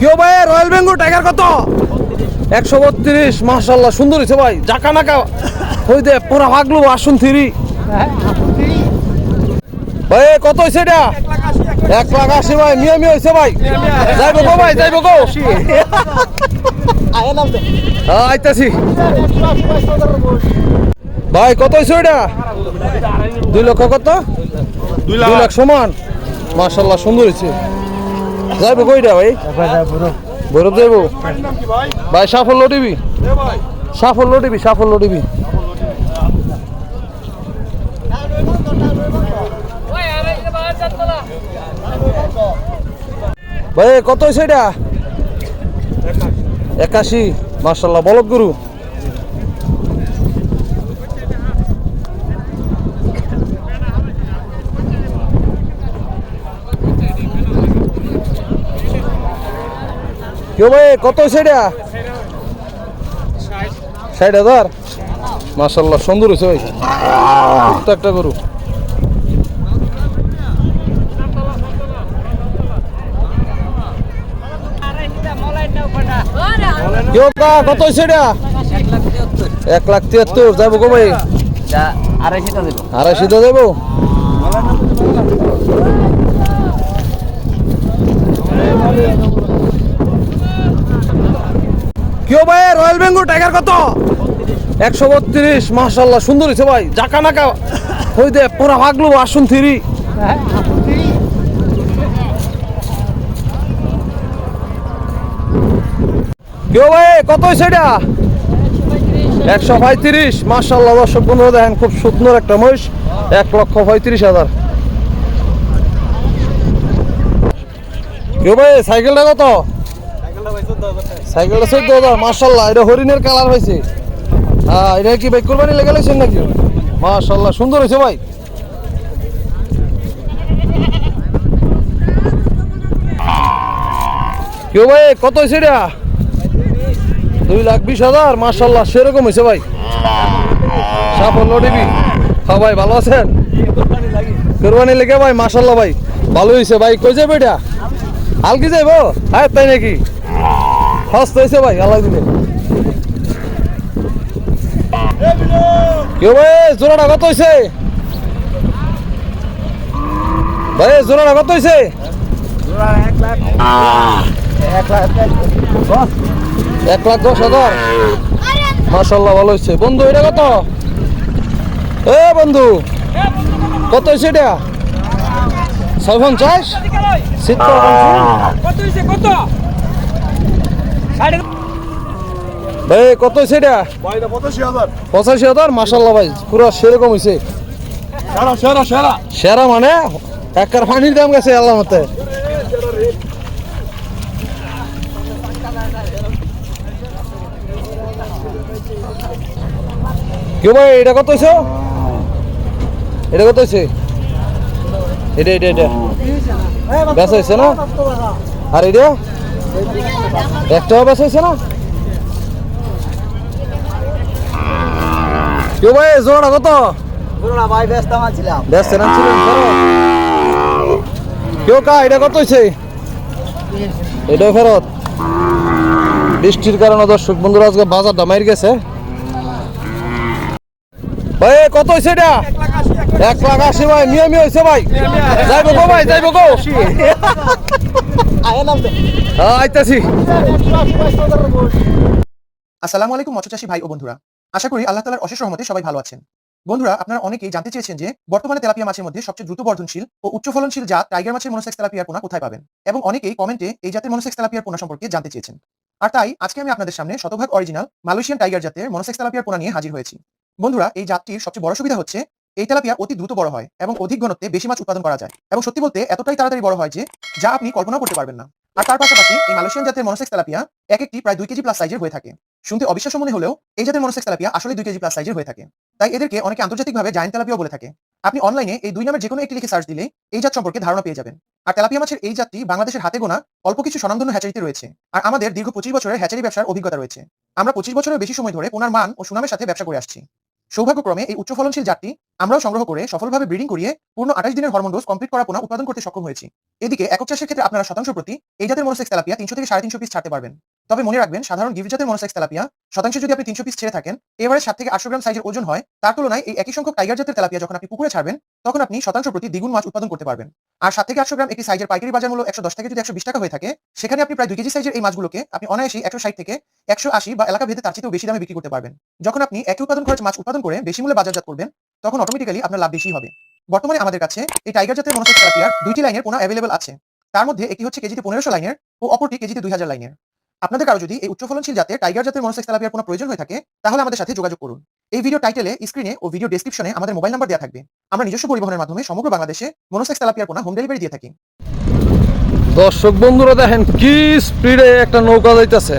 কেউ ভাই royal Bengal tiger কত? একশো বত্রিশ মার্শাল্লাহ সুন্দর হয়েছে ভাই। জাকা নাকা। হই দে পুরা ভাগলু আসুন থ্রি। ভাই কত হয়েছে এটা? এক লাখ আশি ভাই মিয়া মিয়া হয়েছে ভাই। যাইবো গো ভাই যাইবো গো। হ্যাঁ আইতাছি। ভাই কত হয়েছে এটা? দুই লক্ষ কত? দুই লাখ। সমান। মার্শাল্লাহ সুন্দর হয়েছে। যাইবো কইটা ভাই? ভৈরব যাইবো? ভাই, সাফল্য টিভি সাফল্য টিভি সাফল্য টিভি ভাই, কত হয়েছে এটা? একাশি। মার্শাল্লাহ বলক গুরু। কেউ ভাই কত এটা? ষাট হাজার? মার্শাল্লাহ সুন্দর হয়েছে ভাই। একটা গরু। কত এটা? এক লাখ তিয়াত্তর। যাব গো ভাই। আড়াইশোটা দেবো। আড়াইশো তো দেবো? কেউ ভাই, রয়্যাল বেঙ্গল টাইগার কত? একশো বত্রিশ মার্শাল্লাহ সুন্দর হয়েছে ভাই। জাকা নাকা হই দে, পুরা ভাগলু আসুন থ্রি। কেউ ভাই, কত হয়েছে এটা? একশো পঁয়ত্রিশ মার্শাল্লাহ দর্শক বন্ধুরা, দেখেন খুব সুন্দর একটা মহিষ, এক লক্ষ পঁয়ত্রিশ হাজার। কেউ ভাই, সাইকেলটা কত? সাইকেলটা চোদ্দ হাজার মার্শাল্লাহ এটা হরিণের কালার হয়েছে। হ্যাঁ এটা কি ভাই কোরবানি লেগে লাগছেন নাকি? মার্শাল্লাহ সুন্দর হয়েছে ভাই। কেউ ভাই, কত হয়েছে এটা? দুই লাখ বিশ হাজার মার্শাল্লাহ সেরকম হয়েছে ভাই। সাফল্য টিভি। হ্যাঁ ভাই, ভালো আছেন? কোরবানি লেগে ভাই মার্শাল্লাহ ভাই, ভালো হয়েছে ভাই। কই যাবে এটা? হালকি যাইবো? হ্যাঁ তাই নাকি? ফার্স্ট হয়েছে ভাই আল্লাহ দিলে কেউ ভাই জোড়াটা কত হয়েছে ভাই জোড়াটা কত হয়েছে এক লাখ দশ হাজার। মার্শাল্লাহ ভালো হয়েছে বন্ধু এটা কত? এ বন্ধু কত হয়েছে এটা? ছয় পঞ্চাশ? সিত্তর কত হয়েছে কত? সাড়ে ভাই কত হয়েছে এটা? পঁচাশি হাজার। হাজার? ভাই পুরো সেরকম হয়েছে সেরা সেরা সেরা। সেরা মানে? একার পানির দাম গেছে আল্লাহ মতে। কেউ ভাই এটা কত হয়েছে এটা কত হয়েছে এটা এটা এটা। বেচা হয়েছে না? আর এটা? একটাও বেচা হয়েছে না? কেউ ভাই জোড়া কত? ভাই ব্যস্ত ছিলাম। ব্যস্ত না ছিলেন কেউ কা এটা কত হয়েছে? এটাও ফেরত। বৃষ্টির কারণে দর্শক বন্ধুরা আজকে বাজারটা মাইর গেছে। ভাই কত হয়েছে এটা? এক লাখ আশি ভাই। মিয়া মিয়া হয়েছে ভাই। যাইবো গো ভাই যাইবো গো। আইতাছি আসসালামু আলাইকুম মৎস্য চাষী ভাই ও বন্ধুরা। আশা করি আল্লাহ তালার অশেষ রহমতে সবাই ভালো আছেন। বন্ধুরা আপনারা অনেকেই জানতে চেয়েছেন যে বর্তমানে তেলাপিয়া মাছের মধ্যে সবচেয়ে দ্রুত বর্ধনশীল ও উচ্চ ফলনশীল জাত টাইগার মাছের মনোসেক্স তেলাপিয়ার পোনা কোথায় পাবেন? এবং অনেকেই কমেন্টে এই জাতের মনোসেক্স তেলাপিয়ার পোনা সম্পর্কে জানতে চেয়েছেন। আর তাই আজকে আমি আপনাদের সামনে শতভাগ অরিজিনাল মালয়েশিয়ান টাইগার জাতের মনোসেক্স তেলাপিয়ার পোনা নিয়ে হাজির হয়েছি। বন্ধুরা এই জাতটির সবচেয়ে বড় সুবিধা হচ্ছে এই তেলাপিয়া অতি দ্রুত বড় হয় এবং অধিক ঘনত্বে বেশি মাছ উৎপাদন করা যায়। এবং সত্যি বলতে এতটাই তাড়াতাড়ি বড় হয় যে, যা আপনি কল্পনা করতে পারবেন না। আর তার পাশাপাশি এই মালয়েশিয়ান জাতের মনোসেক্স তেলাপিয়া এক একটি প্রায় দুই কেজি প্লাস সাইজের হয়ে থাকে। শুনতে অবিশ্বাস্য মনে হলেও এই জাতের মনোসেক্স তেলাপিয়া আসলে দুই কেজি প্লাস সাইজের হয়ে থাকে। তাই এদেরকে অনেকে আন্তর্জাতিকভাবে জায়েন্ট তেলাপিয়া বলে থাকে। আপনি অনলাইনে এই দুই নামের যে কোনো একটি লিখে সার্চ দিলে এই জাত সম্পর্কে ধারণা পেয়ে যাবেন। আর তেলাপিয়া মাছের এই জাতটি বাংলাদেশের হাতে গোনা অল্প কিছু স্বনামধন্য হ্যাচারিতে রয়েছে। আর আমাদের দীর্ঘ পঁচিশ বছরের হ্যাচারি ব্যবসার অভিজ্ঞতা রয়েছে। আমরা পঁচিশ বছরের বেশি সময় ধরে ওনার মান ও সুনামের সাথে ব্যবসা করে আসছি। সৌভাগ্যক্রমে এই উচ্চ ফলনশীল জাতটি আমরাও সংগ্রহ করে সফলভাবে ব্রিডিং করিয়ে পূর্ণ আঠাশ দিনের হরমোন ডোজ কমপ্লিট করা পোনা উৎপাদন করতে সক্ষম হয়েছি। এদিকে একক চাষের ক্ষেত্রে আপনারা শতাংশ প্রতি এই জাতের মনোসেক্স তেলাপিয়া তিনশো থেকে সাড়ে তিনশো পিস ছাড়তে পারবেন। তবে মনে রাখবেন, সাধারণ গিফট জাতের মনোসেক্স তেলাপিয়া, শতাংশে যদি আপনি তিনশো পিস ছেড়ে থাকেন এবারে সাত থেকে আটশো গ্রাম সাইজের ওজন হয়, তার তুলনায় এই একই সংখ্যক টাইগার জাতের তেলাপিয়া যখন আপনি পুকুরে ছাড়বেন, তখন আপনি শতাংশ প্রতি দ্বিগুণ মাছ উৎপাদন করতে পারবেন। আর সাত থেকে আটশো গ্রাম একটি সাইজের পাইকারি বাজার মূল্য একশো দশ থেকে যদি একশো বিশ টাকা হয়ে থাকে, সেখানে আপনি প্রায় দুই কেজি সাইজের এই মাছগুলোকে আপনি অনায়াসেই একশো ষাট থেকে একশো আশি বা এলাকা ভেদে তার চেয়েও বেশি দামে বিক্রি করতে পারবেন। যখন আপনি একই উৎপাদন খরচ মাছ উৎপাদন করে বেশি মূল্যে বাজারজাত করবেন, তখন অটোমেটিক্যালি আপনার লাভ বেশি হবে। বর্তমানে আমাদের কাছে এই টাইগার জাতের মনোসেক্স তেলাপিয়ার দুইটি লাইনের পোনা অ্যাভেলেবল আছে। তার মধ্যে একটি হচ্ছে কেজিতে পনেরোশো লাইনের ও অপরটি কেজিতে দুই হাজার লাইনের। আপনাদের কারও যদি এই উচ্চফলনশীল জাতের টাইগার জাতের মনোসেক্স তেলাপিয়ার কোনো প্রয়োজন হয়ে থাকে, তাহলে আমাদের সাথে যোগাযোগ করুন। এই ভিডিও টাইটেলে স্ক্রিনে ও ভিডিও ডিসক্রিপশনে আমাদের মোবাইল নাম্বার দেওয়া থাকবে। আমরা নিজস্ব পরিবহনের মাধ্যমে সমগ্র বাংলাদেশে মনোসেক্স তেলাপিয়ার পোনা হোম ডেলিভারি দিয়ে থাকি। দর্শক বন্ধুরা দেখেন কি স্পিডে একটা নৌকা যাইতেছে।